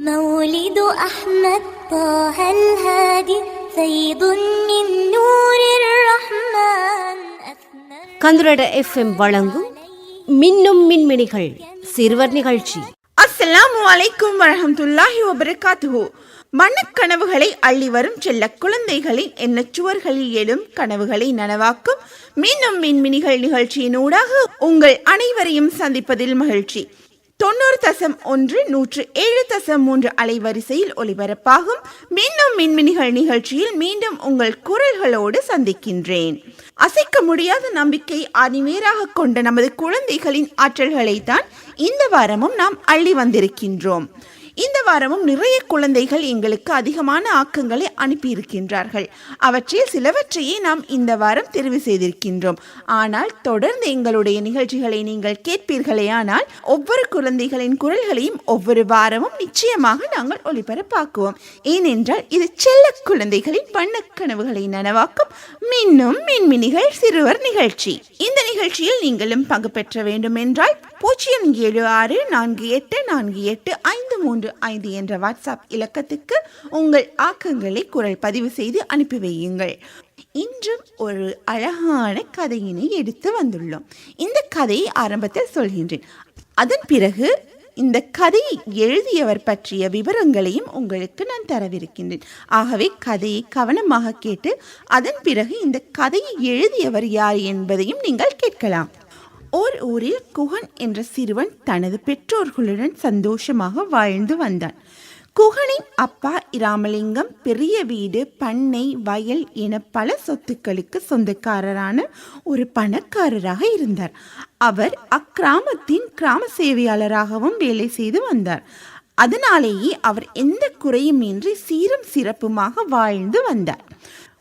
مولد أحمد طه الهادي فيض من نور الرحمن أثنى கந்துரட FM வழங்கும் மின்னும் மின்மினிகள் சிறுவர் நிகழ்ச்சி அஸ்ஸலாமு அலைக்கும் வரஹமத்துல்லாஹி வபரகாத்துஹு மனக்கனவுகளை அள்ளி வரும் செல்ல குழந்தைகளின் எண்ணச்சுவர்களில் எழும் கனவுகளை நனவாக்கும் மீண்டும் மின்மினிகள் நிகழ்ச்சியின் ஊடாக உங்கள் அனைவரையும் சந்திப்பதில் மகிழ்ச்சி தொண்ணூறு தசம் ஒன்று நூற்று ஏழு தசம் மூன்று அலைவரிசையில் ஒலிபரப்பாகும் மீண்டும் மின்மினிகள் நிகழ்ச்சியில் மீண்டும் உங்கள் குரல்களோடு சந்திக்கின்றேன். அசைக்க முடியாத நம்பிக்கை அணிவேராக கொண்ட நமது குழந்தைகளின் ஆற்றல்களை தான் இந்த வாரமும் நாம் அள்ளி வந்திருக்கின்றோம். இந்த வாரமும் நிறைய குழந்தைகள் எங்களுக்கு அதிகமான ஆக்கங்களை அனுப்பியிருக்கின்றார்கள். அவற்றில் சிலவற்றையே நாம் இந்த வாரம் தெரிவு செய்திருக்கின்றோம். ஆனால் தொடர்ந்து எங்களுடைய நிகழ்ச்சிகளை நீங்கள் கேட்பீர்களேயானால் ஒவ்வொரு குழந்தைகளின் குரல்களையும் ஒவ்வொரு வாரமும் நிச்சயமாக நாங்கள் ஒளிபரப்பாக்குவோம். ஏனென்றால் இது செல்ல குழந்தைகளின் வண்ணக் கனவுகளை நனவாக்கும் மின்னும் மின்மினிகள் சிறுவர் நிகழ்ச்சி. நிகழ்ச்சியில் நீங்களும் பங்கு பெற்ற வேண்டும் என்றால் பூஜ்ஜியம் ஏழு ஆறு நான்கு எட்டு நான்கு எட்டு ஐந்து மூன்று ஐந்து என்ற வாட்ஸ்அப் இலக்கத்துக்கு உங்கள் ஆக்கங்களை குரல் பதிவு செய்து அனுப்பி வையுங்கள். இன்றும் ஒரு அழகான கதையினை எடுத்து வந்துள்ளோம். இந்த கதையை ஆரம்பத்தில் சொல்கின்றேன். அதன் பிறகு இந்த கதையை எழுதியவர் பற்றிய விவரங்களையும் உங்களுக்கு நான் தரவிருக்கின்றேன். ஆகவே கதையை கவனமாக கேட்டு அதன் பிறகு இந்த கதையை எழுதியவர் யார் என்பதையும் நீங்கள் கேட்கலாம். ஓர் ஊரில் குகன் என்ற சிறுவன் தனது பெற்றோர்களுடன் சந்தோஷமாக வாழ்ந்து வந்தான். குகனின் அப்பா இராமலிங்கம் பெரிய வீடு பண்ணை வயல் என பல சொத்துக்களுக்கு சொந்தக்காரரான ஒரு பணக்காரராக இருந்தார். அவர் அக்கிராமத்தின் கிராம சேவையாளராகவும் வேலை செய்து வந்தார். அதனாலேயே அவர் எந்த குறையுமின்றி சீரும் சிறப்புமாக வாழ்ந்து வந்தார்.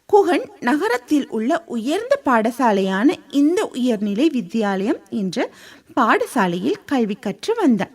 குகன் நகரத்தில் உள்ள உயர்ந்த பாடசாலையான இந்த உயர்நிலை வித்தியாலயம் என்ற பாடசாலையில் கல்வி கற்று வந்தார்.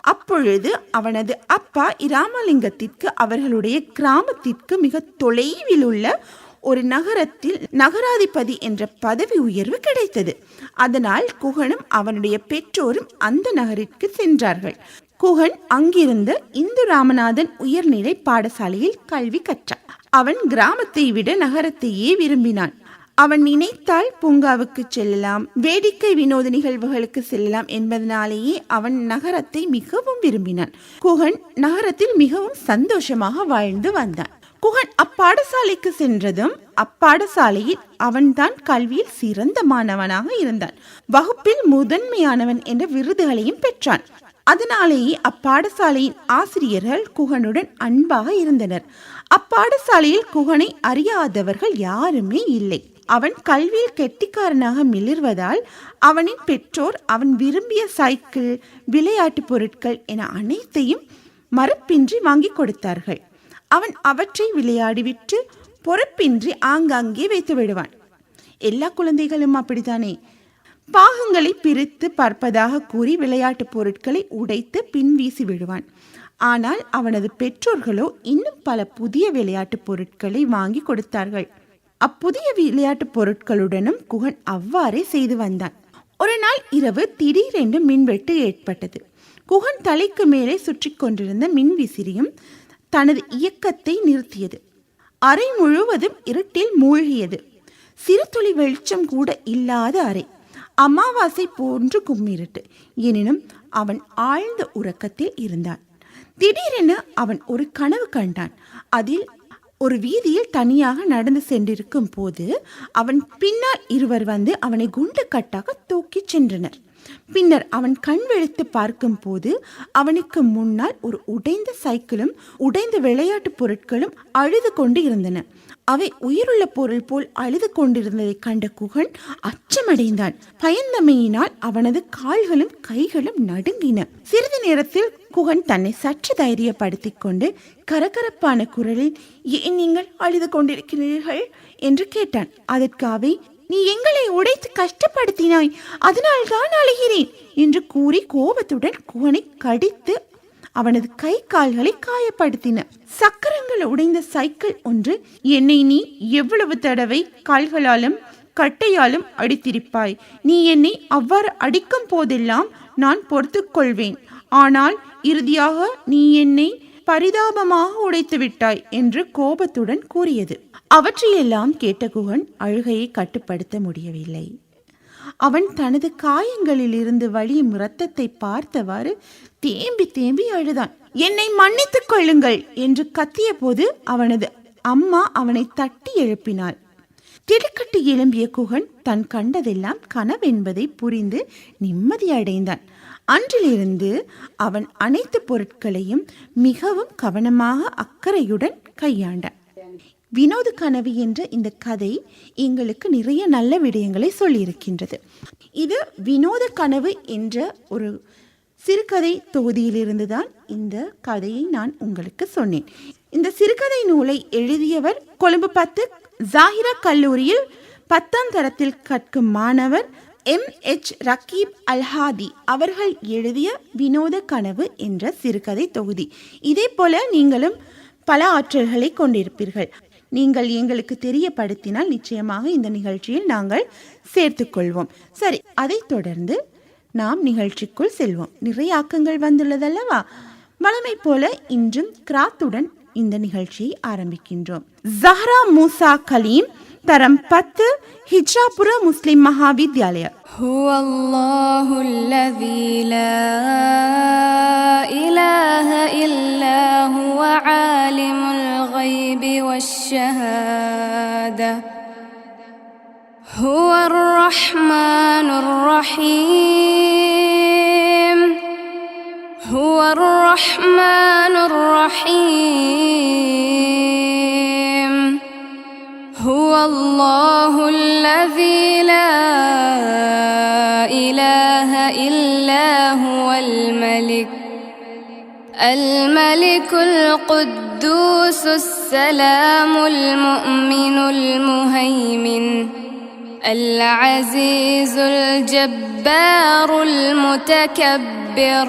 அப்பொழுது அவனது அப்பா இராமலிங்கத்திற்கு அவர்களுடைய கிராமத்திற்கு மிக தொலைவில் உள்ள ஒரு நகரத்தில் நகராதிபதி என்ற பதவி உயர்வு கிடைத்தது. அதனால் குகனும் அவனுடைய பெற்றோரும் அந்த நகரிற்கு சென்றார்கள். குகன் அங்கிருந்த இந்து ராமநாதன் உயர்நிலை பாடசாலையில் கல்வி கற்றான். அவன் கிராமத்தை விட நகரத்தையே விரும்பினான். அவன் நினைத்தால் பூங்காவுக்கு செல்லலாம் வேடிக்கை வினோத நிகழ்வுகளுக்கு செல்லலாம் என்பதனாலேயே அவன் நகரத்தை மிகவும் விரும்பினான். குகன் நகரத்தில் மிகவும் சந்தோஷமாக வாழ்ந்து வந்தான். குகன் அப்பாடசாலைக்கு சென்றதும் அப்பாடசாலையில் அவன்தான் கல்வியில் சிறந்த மாணவனாக இருந்தான். வகுப்பில் முதன்மையானவன் என்ற விருதுகளையும் பெற்றான். அதனாலேயே அப்பாடசாலையின் ஆசிரியர்கள் குகனுடன் அன்பாக இருந்தனர். அப்பாடசாலையில் குகனை அறியாதவர்கள் யாருமே இல்லை. அவன் கல்வியில் கெட்டிக்காரனாக மிளிர்வதால் அவனின் பெற்றோர் அவன் விரும்பிய சைக்கிள் விளையாட்டு பொருட்கள் என அனைத்தையும் மறுப்பின்றி வாங்கி கொடுத்தார்கள். அவன் அவற்றை விளையாடிவிட்டு பொறுப்பின்றி ஆங்காங்கே வைத்து விடுவான். எல்லா குழந்தைகளும் அப்படித்தானே? பாகங்களை பிரித்து பார்ப்பதாக கூறி விளையாட்டுப் பொருட்களை உடைத்து பின்வீசி விடுவான். ஆனால் அவனது பெற்றோர்களோ இன்னும் பல புதிய விளையாட்டுப் பொருட்களை வாங்கி கொடுத்தார்கள். அப்புதிய விளையாட்டு பொருட்களுடனும் குகன் அவ்வாறே செய்து வந்தான். ஒரு நாள் இரவு திடீரென்று மின்வெட்டு ஏற்பட்டது. குகன் தலைக்கு மேலே சுற்றி கொண்டிருந்த மின்விசிறியும் தனது இயக்கத்தை நிறுத்தியது. அறை முழுவதும் இருட்டில் மூழ்கியது. சிறு துளி வெளிச்சம் கூட இல்லாத அறை. அமாவாசை போன்று கும்மிருட்டு. எனினும் அவன் ஆழ்ந்த உறக்கத்தில் இருந்தான். திடீரென அவன் ஒரு கனவு கண்டான். அதில் ஒரு வீதியில் தனியாக நடந்து சென்றிருக்கும் போது அவன் பின்னால் இருவர் வந்து அவனை குண்டு கட்டாக தூக்கிச் சென்றனர். பின்னர் அவன் கண் விழித்து பார்க்கும் போது அவனுக்கு முன்னால் ஒரு உடைந்த சைக்கிளும் உடைந்த விளையாட்டு பொருட்களும் அழுது கொண்டு இருந்தன. அவை உயிருள்ள பொருள் போல் அழுது கொண்டிருந்ததைக் கண்ட குகன் அச்சமடைந்தான். பயந்தமையினால் அவனது கால்களும் கைகளும் நடுங்கின. சிறிது நேரத்தில் குகன் தன்னை சற்று தைரியப்படுத்திக் கொண்டு கரகரப்பான குரலில் ஏன் நீங்கள் அழுது கொண்டிருக்கிறீர்கள்? என்று கேட்டான். அதற்கு அவை நீ எங்களை உடைத்து கஷ்டப்படுத்தினாய் அதனால் தான் அழுகிறேன் என்று கூறி கோபத்துடன் குகனை கடித்து அவனது கை கால்களை காயப்படுத்தின. சக்கரங்கள் உடைந்த சைக்கிள் ஒன்று என்னை நீ எவ்வளவு தடவை கால்களாலும் கட்டையாலும் அடித்திருப்பாய். நீ என்னை அவ்வாறு அடிக்கும் போதெல்லாம் நான் பொறுத்து கொள்வேன் ஆனால் இறுதியாக நீ என்னை பரிதாபமாக உடைத்து விட்டாய் என்று கோபத்துடன் கூறியது. அவற்றையெல்லாம் கேட்ட குகன் அழுகையை கட்டுப்படுத்த முடியவில்லை. அவன் தனது காயங்களில் இருந்து வழியும் இரத்தத்தை பார்த்தவாறு தேம்பி தேம்பி அழுதான். என்னை மன்னித்துக் கொள்ளுங்கள் என்று கத்திய போது அவனது அம்மா அவனை தட்டி எழுப்பினாள். திடுக்கட்டு எழும்பிய குகன் தன் கண்டதெல்லாம் கனவென்பதை புரிந்து நிம்மதியடைந்தான் அன்றிலிருந்து அவன் அனைத்து பொருட்களையும் மிகவும் கவனமாக அக்கறையுடன் கையாண்டான். வினோத கனவு என்ற இந்த கதை எங்களுக்கு நிறைய நல்ல விடயங்களை சொல்லியிருக்கின்றது. இது வினோத கனவு என்ற ஒரு சிறுகதை தொகுதியிலிருந்து தான் இந்த கதையை நான் உங்களுக்கு சொன்னேன். இந்த சிறுகதை நூலை எழுதியவர் கொழும்பு பத்து ஜாகிரா கல்லூரியில் பத்தாம் தரத்தில் கற்கும் மாணவர் எம். எச். ரக்கீப் அல்ஹாதி அவர்கள் எழுதிய வினோத கனவு என்ற சிறுகதை தொகுதி. இதே போல நீங்களும் பல ஆற்றல்களை கொண்டிருப்பீர்கள். நீங்கள் எங்களுக்கு தெரியப்படுத்தினால் நிச்சயமாக இந்த நிகழ்ச்சியில் நாங்கள் சேர்த்துக்கொள்வோம். சரி அதைத் தொடர்ந்து நாம் நிகழ்ச்சிக்குள் செல்வோம். நிறைய ஆக்கங்கள் வந்துள்ளதல்லவா? வளமை போல இன்றும் கிராத்துடன் இந்த நிகழ்ச்சியை ஆரம்பிக்கின்றோம். ஜஹ்ரா மூசா கலீம் தரம் பத்து ஹிஜ்ராபுர முஸ்லிம் மகாவித்யாலயா هو الله الذي لا إله إلا هو عالم الغيب والشهادة هو الرحمن الرحيم هو الرحمن الرحيم هو الله الذي لا إله إلا هو الملك الملك القدوس السلام المؤمن المهيمن العزيز الجبار المتكبر.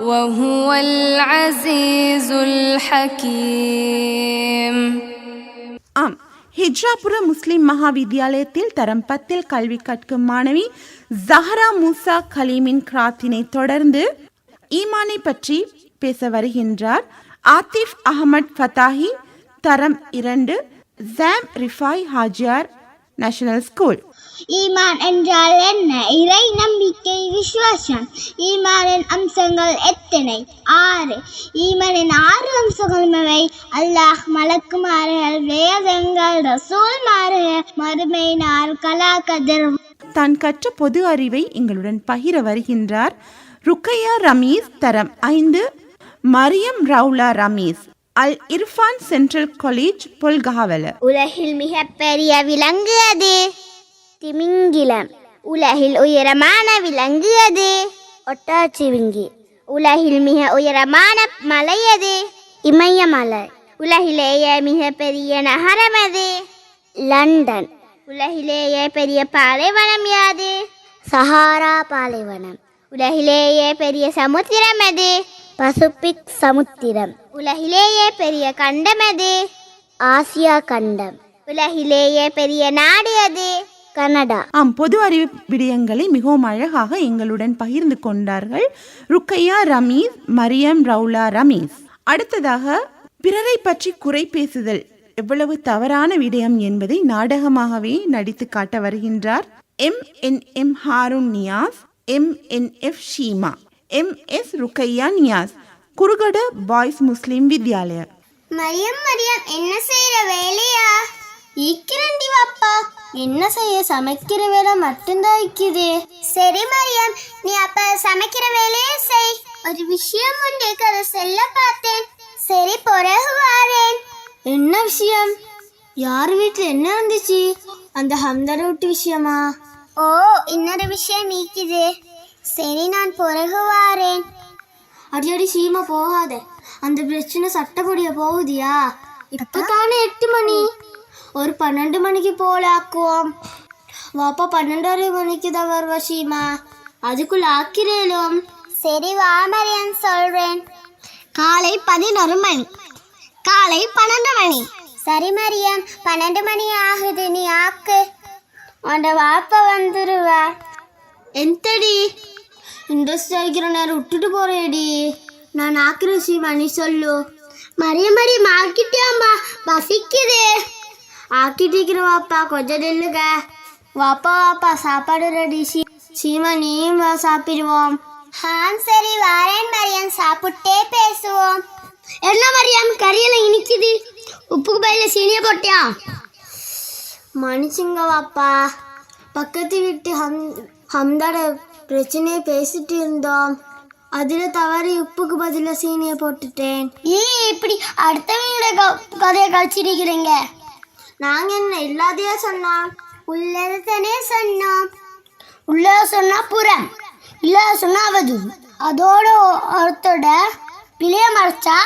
وهو العزيز الحكيم ஆம் ஹிஜ்ராபுர முஸ்லிம் மகாவித்யாலயத்தில் தரம் பத்தில் கல்வி கற்கும் மாணவி ஜஹரா மூசா கலீமின் கிராத்தினை தொடர்ந்து ஈமானை பற்றி பேச வருகின்றார் ஆத்திஃப் அகமட் ஃபதாஹி தரம் இரண்டு jam Rifai Hajiyar national school ஈமான் என்றால் என்ன? இறை நம்பிக்கை விசுவாசம். ஈமானின் அம்சங்கள் எத்தனை? ஆறு. ஈமானின் ஆறு அம்சங்களும் அவை அல்லாஹ் மலக்குமார்கள் வேதங்கள் ரசூல்மார்கள் மறுமை நாள் கலா கதிர் தான் கற்ற பொது அறிவை எங்களுடன் பகிர வருகின்றார் ருக்கையா ரமீஸ் தரம் ஐந்து மரியம் ரவுலா ரமீஸ் அல் இர்ஃபான் சென்ட்ரல் காலேஜ் பொல்கஹாவல உலகில் மிகப்பெரிய விலங்கு அது. திமிங்கிலம் உலகில் உயரமான விலங்கு அது ஒட்டாச்சிவிங்கி உலகில் மிக உயரமான மலை அது இமயமலை உலகிலேயே மிக பெரிய நகரம் அது லண்டன் உலகிலேயே பெரிய பாலைவனம் யாது சஹாரா பாலைவனம் உலகிலேயே பெரிய சமுத்திரம் அது பசுபிக் சமுத்திரம் உலகிலேயே பெரிய கண்டம் அது ஆசியா கண்டம் உலகிலேயே பெரிய நாடு அது கனடா. ஆம் பொது அறிவு விடயங்களை மிகவும் அழகாக எங்களுடன் பகிர்ந்து கொண்டார்கள் ருக்கையா ரமீஸ் மரியம் ரவுலா ரமீஸ். அடுத்ததாக பிறரை பற்றி குறை பேசுதல் எவ்வளவு தவறான விடயம் என்பதை நாடகமாகவே நடித்து காட்ட வருகின்றார் M N M Haroon Niyas M N F Sheema M S Rukaiya Niyas குருகட boys Muslim Vidyalaya. Mariyam Mariyam என்ன செய்யற வேலையா? ஈக்கிறண்டி வாப்பா. என்ன செய்ய சமைக்கிற வேலை மட்டும்தான் இருக்குது. சரி மரியம். நீ அப்ப சமைக்கிற வேலையே செய். ஒரு விஷயம் உண்டு கதை செல்ல பார்த்தேன். சரி பிறகு வாரேன். என்ன விஷயம்? யார் வீட்டில் என்ன வந்துச்சு அந்த ஹம்தர விட்டு விஷயமா? ஓ இன்னொரு விஷயம் நீக்குது. சரி நான் பிறகு வாரேன். அடியடி சீமா போகாத. அந்த பிரச்சனை சட்டப்படியா போகுதியா? இப்போ தானே எட்டு மணி. ஒரு பன்னெண்டு மணிக்கு போல ஆக்குவோம். வாப்பா பன்னெண்டரை மணிக்கு தான் வருவா சீமா. அதுக்குள்ள ஆக்கிறேலும். சரி வா மரியன் சொல்றேன். காலை பதினொரு மணி. காலை பன்னெண்டு மணி. சரி மரியம் பன்னெண்டு மணி ஆகுது நீ ஆக்கு. உன் வாப்பா வந்துருவா. எந்தடி? இண்டஸ்ட்ரி ஆகிற நேரம் விட்டுட்டு போறேடி. நான் ஆக்குறேன் சீமா நீ சொல்லு. மரிய மரி மார்க்கிட்டியாம்பா பசிக்குது ஆக்கிட்டு வாப்பா கொஞ்சம் நில்லுங்க. வாப்பா வாப்பா சாப்பாடு ரெடி சீமா நீயும் வா சாப்பிடுவோம். ஆ சரி வாரேன் மரியம். சாப்பிட்டே பேசுவோம். என்ன மரியம்? கறியில இனிக்குது. உப்புக்கு பயில சீனிய போட்டியா? மன்னிச்சுங்க வாப்பா. பக்கத்து வீட்டு ஹம் ஹம்தாட பிரச்சனையை பேசிட்டு இருந்தோம். அதில் தவறி உப்புக்கு பதிலாக சீனியை போட்டுட்டேன். ஏ இப்படி அடுத்தவங்களோட கதையை கழிச்சிருக்கிறீங்க. நாங்கள் என்ன இல்லாதையா சொன்னோம்? உள்ளதனே சொன்னோம். உள்ள சொன்னா புறம். இல்ல சொன்னா அவது அதோட ஒருத்தோட பிழைய மறைச்சா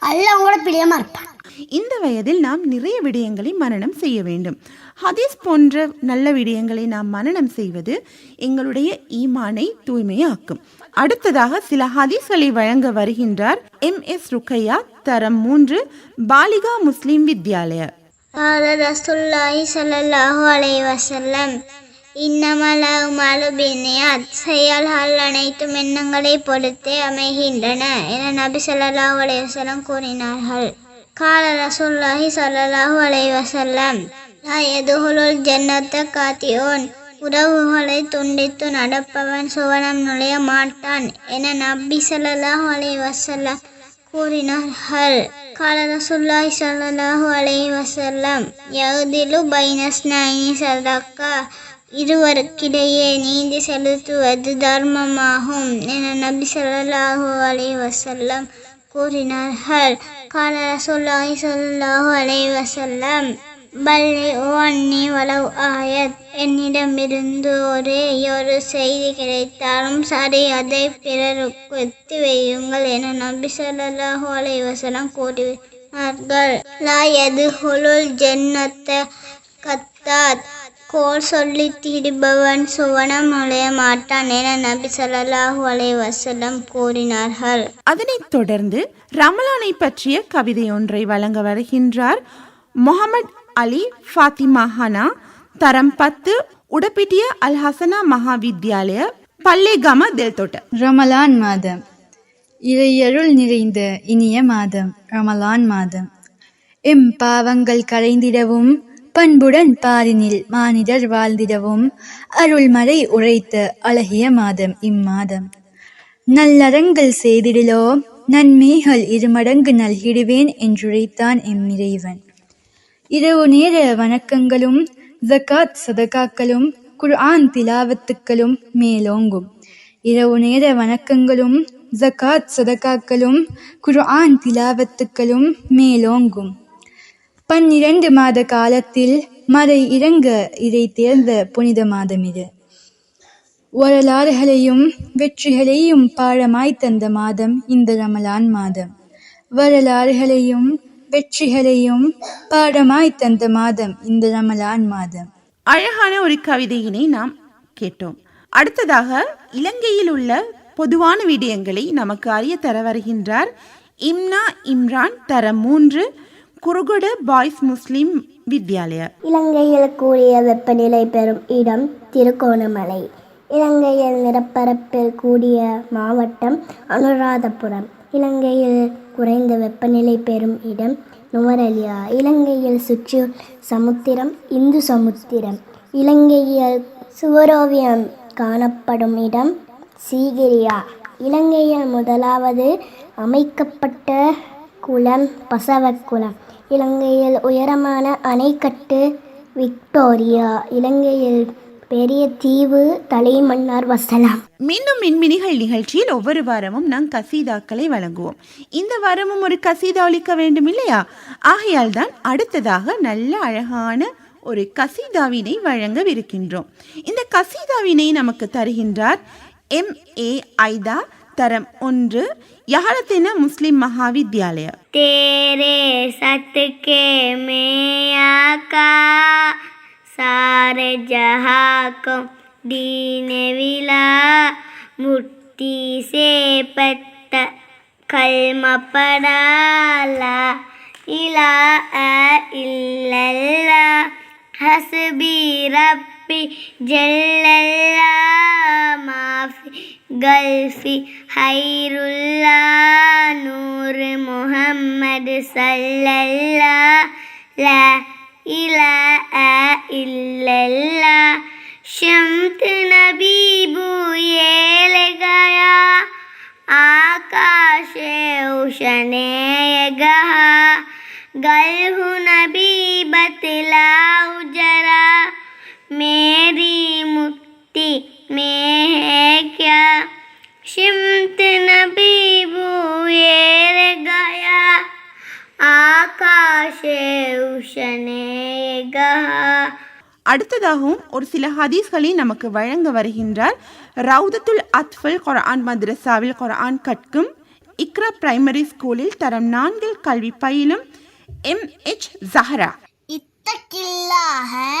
அல்ல அவங்களோட பிழைய மறைப்பான். இந்த வயதில் நாம் நிறைய விடயங்களை மரணம் செய்ய வேண்டும். ஹதீஸ் போன்ற நல்ல விடயங்களை நாம் மனநம் செய்வது எங்களுடைய ஈமானை தூய்மையாக்கும். அடுத்ததாக சில ஹதீஸ்களை வழங்க வருகின்றார் எம் எஸ் ருக்கையா தரம் மூன்று பாலிகா முஸ்லிம் வித்யாலயா. قال رسول الله صلى الله عليه وسلم இன்னமல் அமாலு பின்னியாத் செயல்கள் அனைத்தும் எண்ணங்களை பொறுத்தே அமைகின்றன என நபி ஸல்லல்லாஹு அலைஹி வஸல்லம் கூறினார்கள் கால ரசூலுல்லாஹி ஸல்லல்லாஹு அலைஹி வஸல்லம் லா யதுஹுலுல் ஜன்னத்த காத்தியோன் உறவுகளை துண்டித்து நடப்பவன் சுவனம் நுழைய மாட்டான் என நபி ஸல்லல்லாஹு அலைஹி வஸல்லம் கூறினார்கள். கால ரசூலுல்லாஹி ஸல்லல்லாஹு அலைஹி வஸல்லம் யஹ்திலு பைனஸ்னைனி சதாக்கா இருவருக்கிடையே நீதி செலுத்துவது தர்மமாகும் என நபி ஸல்லல்லாஹு அலை வசல்லம் கூறினார்கள். கால ரசுல்லாய் ஸல்லல்லாஹு அலை வசல்லம் பல்லி அன்னி வளவ் ஆயத். என்னிடமிருந்து ஒரே ஒரு செய்தி கிடைத்தாலும் சரி அதை பிறருக்கு எத்தி வையுங்கள் என நபி ஸல்லல்லாஹு அலைஹி வஸல்லம் கூறினார்கள். லா யதுஹுலுல் ஜென்னத்த கத்தாத். கோல் சொல்லி திடுபவன் சுவனம் நுழைய மாட்டான் என நபி ஸல்லல்லாஹு அலைஹி வஸல்லம் கூறினார்கள். அதனைத் தொடர்ந்து ரமலானை பற்றிய கவிதை ஒன்றை வழங்க வருகின்றார் முகமது அலி ஃபாத்திமா ஹனா தரம் பத்து உடப்பிட்டிய அல் ஹசனா மகாவித்யாலய பல்லேகம தெல்தோட்ட. ரமலான் மாதம். இறையருள் நிறைந்த இனிய மாதம் ரமலான் மாதம். எம் பாவங்கள் கரைந்திடவும் பண்புடன் பாரினில் மானிடர் வாழ்ந்திடவும் அருள்மறை உரைத்த அழகிய மாதம் இம்மாதம் நல்லறங்கள் செய்திடலோ நன்மைகள் இருமடங்கு நல்கிடுவேன் என்றுரைத்தான் எம் இறைவன். இரவு நேர வணக்கங்களும் ஜக்காத் சதகாக்களும் குர்ஆன் திலாவத்துக்களும் மேலோங்கும். இரவு நேர வணக்கங்களும் ஜக்காத் சதகாக்களும் குர்ஆன் திலாவத்துக்களும் மேலோங்கும். பன்னிரண்டு மாத காலத்தில் மறை இறங்க இதை தேர்ந்த புனித மாதம் இது. வரலாறுகளையும் வெற்றிகளையும் பாழமாய் தந்த மாதம் இந்த ரமலான் மாதம். வரலாறுகளையும் வெற்றிகளையும் பாடமாய் தந்த மாதம் இந்த ரமலான் மாதம். அழகான ஒரு கவிதையினை நாம் கேட்டோம். அடுத்ததாக இலங்கையில் உள்ள பொதுவான விடயங்களை நமக்கு அறிய தர வருகின்றார் இம்னா இம்ரான் தரம் மூன்று குருகுட பாய்ஸ் முஸ்லிம் வித்யாலயா. இலங்கையில் கூடிய வெப்பநிலை பெறும் இடம் திருகோணமலை. இலங்கையில் நிலப்பரப்பில் கூடிய மாவட்டம் அனுராதபுரம். இலங்கையில் குறைந்த வெப்பநிலை பெறும் இடம் நுவரெலியா. இலங்கையில் சுற்று சமுத்திரம் இந்து சமுத்திரம். இலங்கையில் சுவரோவியம் காணப்படும் இடம் சீகிரியா. இலங்கையில் முதலாவது அமைக்கப்பட்ட குளம் பசவக்குளம் இலங்கையில் உயரமான அணைக்கட்டு விக்டோரியா. இலங்கையில் பெரிய தீவு தலைமன்னார் வசலாம். மீண்டும் மின்மினிகள் நிகழ்ச்சியில் ஒவ்வொரு வாரமும் நாம் கசீதாக்களை வழங்குவோம். இந்த வாரமும் ஒரு கசீதா ஒழிக்க வேண்டும் இல்லையா ஆகையால் தான் அடுத்ததாக நல்ல அழகான ஒரு கசீதாவினை வழங்கவிருக்கின்றோம். இந்த கசீதாவினை நமக்கு தருகின்றார் எம். ஏ. ஐதா தரம் ஒன்று யகலத்தின முஸ்லிம் மகாவித்யாலயா தேரே சத்துக்கே மேயாக்கா. सारे जहाँ को दीन विला मुट्ठी से पत्त कलम पड़ाला इला इल्लल्ला हसबी रब्बी जल्लल्ला माफी गल्फी खैरुल्ला नूर मुहम्मद सल्लल्ला إله إلا الله नबी ये गया आकाश उसने गहा गलहु नबी बतलाओ जरा मेरी मुक्ति में है क्या शिमत नबी ये गया आकाश उसने அடுத்ததாகவும் ஒரு சில ஹதீஸ்களை நமக்கு வழங்க வருகின்றார். ரவுதத்துல் அத்ஃபல் கொரான் மദ്രஸாவில் கொரான் கற்கும் இக்ரா பிரைமரி ஸ்கூலில் தரம் நான்கில் கல்வி பயிலும் எம். எச். ஜஹரா. இத்தக்கில்லாக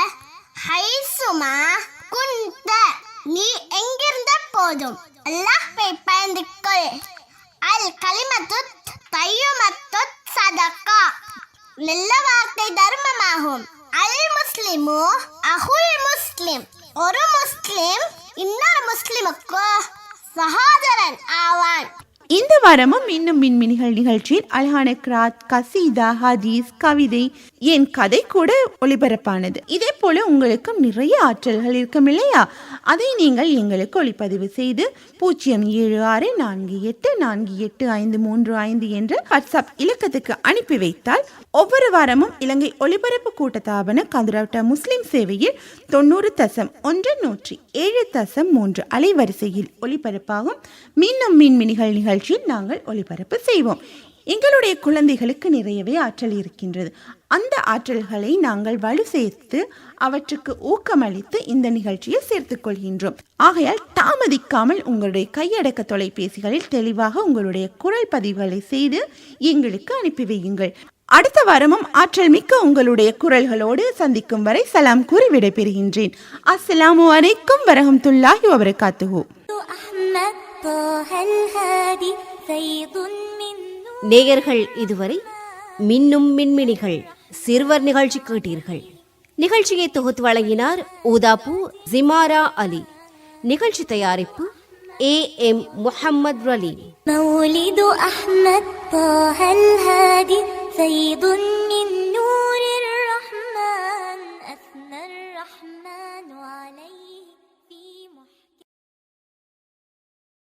ஹைசுமா குந்த நீ எங்கிருந்த போதும்? அல்லாஹ்வை பயந்துக்கொள். அல் கலிமத்து தையுமத்து சதக்கா. நல்ல வார்த்தை தர்மமாகும். அல் முஸ்லிமு அஹுல் ஒரு முஸ்லிம் இன்னொரு முஸ்லிமுக்கு சகோதரன் ஆவான் இந்த வாரமும் இன்னும் மின்மினிகள் நிகழ்ச்சியில் அழகான கிராத் கசீதா ஹதீஸ் கவிதை என் கதை கூட ஒளிபரப்பானது. இதே போல உங்களுக்கும் நிறைய ஆற்றல்கள் இருக்கும் இல்லையா? அதை நீங்கள் எங்களுக்கு ஒளிப்பதிவு செய்து பூஜ்ஜியம் ஏழு ஆறு நான்கு எட்டு நான்கு எட்டு ஐந்து மூன்று ஐந்து என்ற வாட்ஸ்அப் இலக்கத்துக்கு அனுப்பி வைத்தால் ஒவ்வொரு வாரமும் இலங்கை ஒளிபரப்பு கூட்டத்தாபன கதிரவட்ட முஸ்லிம் சேவையில் தொண்ணூறு தசம் ஒன்று நூற்றி ஏழு தசம் மூன்று அலைவரிசையில் ஒளிபரப்பாகும். மீண்டும் மீன்மினிகள் நிகழ்ச்சியில் நாங்கள் ஒளிபரப்பு செய்வோம். எங்களுடைய குழந்தைகளுக்கு நிறையவே ஆற்றல் இருக்கின்றது. அந்த ஆற்றல்களை நாங்கள் வலு சேர்த்து அவற்றுக்கு ஊக்கமளித்து இந்த நிகழ்ச்சியை சேர்த்துக்கொள்கின்றோம் ஆகையால் தாமதிக்காமல் உங்களுடைய கையடக்க தொலைபேசிகளில் தெளிவாக உங்களுடைய குரல் பதிவுகளை செய்து எங்களுக்கு அனுப்பி வையுங்கள். அடுத்த வாரமும் ஆற்றல் மிக்க உங்களுடைய குரல்களோடு சந்திக்கும் வரை சலாம் கூறி விடைபெறுகின்றேன். அஸ்லாம் வரைக்கும் வரகம் துல்லாஹி அவரை வபரகாத்துஹு நேயர்கள் இதுவரை மின்னும் மின்மினிகள் சிறுவர் நிகழ்ச்சி கேட்டீர்கள் நிகழ்ச்சியை தொகுத்து வழங்கினார் ஊதாப்பூ ஜிமாரா அலி நிகழ்ச்சி தயாரிப்பு ஏ எம் முஹம்மது ரலீம் مولد أحمد طه الهادي فيض